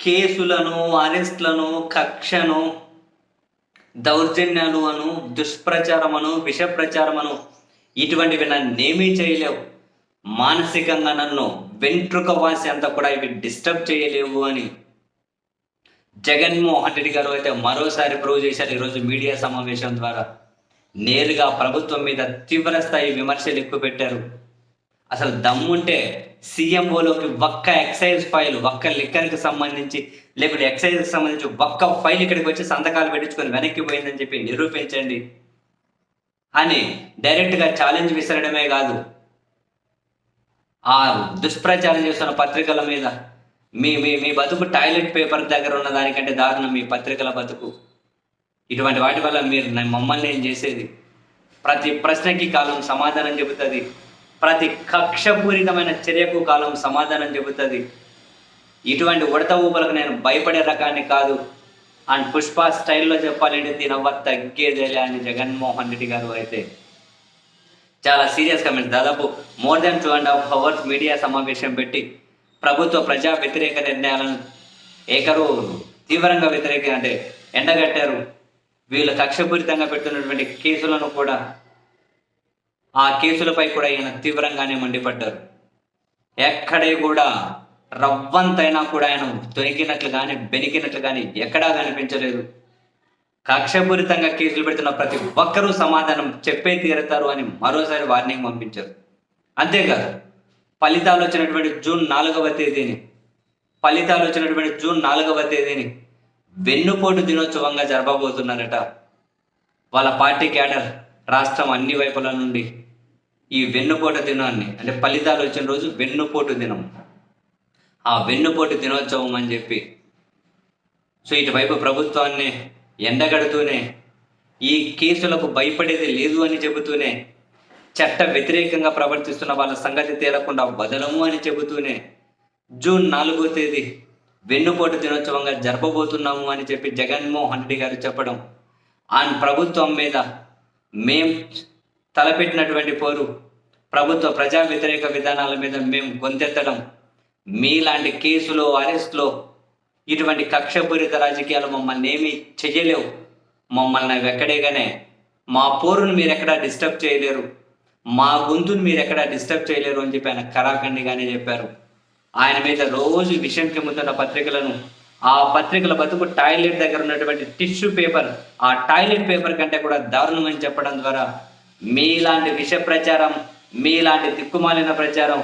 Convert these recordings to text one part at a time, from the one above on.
కేసులను అరెస్ట్లను కక్షను దౌర్జన్యాలు అను దుష్ప్రచారమను విష ప్రచారమను ఇటువంటివి నన్నేమీ చేయలేవు. మానసికంగా నన్ను వెంట్రుక వాసి అంతా కూడా ఇవి డిస్టర్బ్ చేయలేవు అని. జగన్మోహన్ రెడ్డి గారు అయితే మరోసారి ప్రూవ్ చేశారు ఈరోజు మీడియా సమావేశం ద్వారా. నేరుగా ప్రభుత్వం మీద తీవ్ర స్థాయి విమర్శలు ఎక్కువ పెట్టారు. అసలు దమ్ముంటే సీఎంఓలోకి ఒక్క ఎక్సైజ్ ఫైల్ ఒక్క లిక్కర్కి సంబంధించి లేకుంటే ఎక్సైజ్కి సంబంధించి ఒక్క ఫైల్ ఇక్కడికి వచ్చి సంతకాలు పెట్టించుకొని వెనక్కి పోయిందని చెప్పి నిరూపించండి. అని డైరెక్ట్గా ఛాలెంజ్ విసరడమే కాదు. ఆ దుష్ప్రచారం చేస్తున్న పత్రికల మీద. మీ మీ మీ బతుకు టాయిలెట్ పేపర్ దగ్గర ఉన్న దానికంటే దారుణం మీ పత్రికల బతుకు. ఇటువంటి వాటి వల్ల మీరు మమ్మల్ని ఏం చేసేది? ప్రతి ప్రశ్నకి కాలం సమాధానం చెబుతుంది. ప్రతి కక్షపూరితమైన చర్యకు కాలం సమాధానం చెబుతుంది. ఇటువంటి ఉడత ఊపలకు నేను భయపడే రకాన్ని కాదు. అండ్ పుష్ప స్టైల్లో చెప్పాలంటే దీనవ్వ తగ్గేదేలే అని జగన్మోహన్ రెడ్డి గారు అయితే. చాలా సీరియస్ కమెంట్స్. దాదాపు more than two and half hours media సమావేశం పెట్టి ప్రభుత్వ ప్రజా వ్యతిరేక నిర్ణయాలను ఏకరు తీవ్రంగా వ్యతిరేక అంటే ఎండగట్టారు. వీళ్ళు కక్షపూరితంగా పెడుతున్నటువంటి కేసులను కూడా ఆ కేసులపై కూడా ఈయన తీవ్రంగానే మండిపడ్డారు. ఎక్కడే కూడా రవ్వంతైనా కూడా ఆయన తొనికినట్లు కానీ బెనికినట్లు కానీ ఎక్కడా కనిపించలేదు. కక్షపూరితంగా కేసులు పెడుతున్న ప్రతి ఒక్కరూ సమాధానం చెప్పే తీరుతారు అని మరోసారి వార్నింగ్ పంపించారు. అంతేకాదు ఫలితాలు వచ్చినటువంటి జూన్ నాలుగవ తేదీని ఫలితాలు వచ్చినటువంటి జూన్ నాలుగవ తేదీని వెన్నుపోటు దినోత్సవంగా జరపబోతున్నారట. వాళ్ళ పార్టీ క్యాడర్ రాష్ట్రం అన్ని వైపుల నుండి ఈ వెన్నుపోటు దినాన్ని అంటే ఫలితాలు వచ్చిన రోజు వెన్నుపోటు దినం. ఆ వెన్నుపోటు దినోత్సవం అని చెప్పి. సో ఇటువైపు ప్రభుత్వాన్ని ఎండగడుతూనే ఈ కేసులకు భయపడేది లేదు అని చెబుతూనే చట్ట వ్యతిరేకంగా ప్రవర్తిస్తున్న వాళ్ళ సంగతి తేలకుండా వదలము అని చెబుతూనే జూన్ నాలుగో తేదీ వెన్నుపోటు దినోత్సవంగా జరపబోతున్నాము అని చెప్పి జగన్మోహన్ రెడ్డి గారు చెప్పడం ఆయన ప్రభుత్వం మీద మేం తలపెట్టినటువంటి పోరు ప్రభుత్వ ప్రజా వ్యతిరేక విధానాల మీద మేము గొంతెత్తడం. మీలాంటి కేసులో అరెస్ట్లో ఇటువంటి కక్షపూరిత రాజకీయాలు మమ్మల్ని ఏమీ చెయ్యలేవు. మమ్మల్ని అవి ఎక్కడేగానే మా పోరును మీరు ఎక్కడా డిస్టర్బ్ చేయలేరు. మా గొంతును మీరు ఎక్కడా డిస్టర్బ్ చేయలేరు అని చెప్పి ఆయన కరాఖండిగానే చెప్పారు. ఆయన మీద రోజు విషయం కిమ్ముతున్న పత్రికలను ఆ పత్రికల బతుకు టాయిలెట్ దగ్గర ఉన్నటువంటి టిష్యూ పేపర్ ఆ టాయిలెట్ పేపర్ కంటే కూడా దారుణమని చెప్పడం ద్వారా మీలాంటి విష ప్రచారం మీలాంటి దిక్కుమాలిన ప్రచారం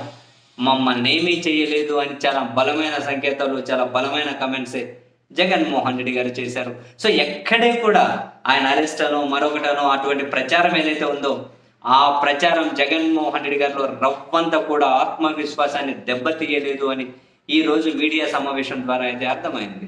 మమ్మల్ని ఏమీ చేయలేదు అని చాలా బలమైన సంకేతాలు చాలా బలమైన కమెంట్సే జగన్మోహన్ రెడ్డి గారు చేశారు. సో ఎక్కడే కూడా ఆయన అరెస్ట్ అనో మరొకటనో అటువంటి ప్రచారం ఏదైతే ఉందో ఆ ప్రచారం జగన్మోహన్ రెడ్డి గారిలో రవ్వంతా కూడా ఆత్మవిశ్వాసాన్ని దెబ్బతీయలేదు అని ఈ రోజు మీడియా సమావేశం ద్వారా అయితే అర్థమైంది.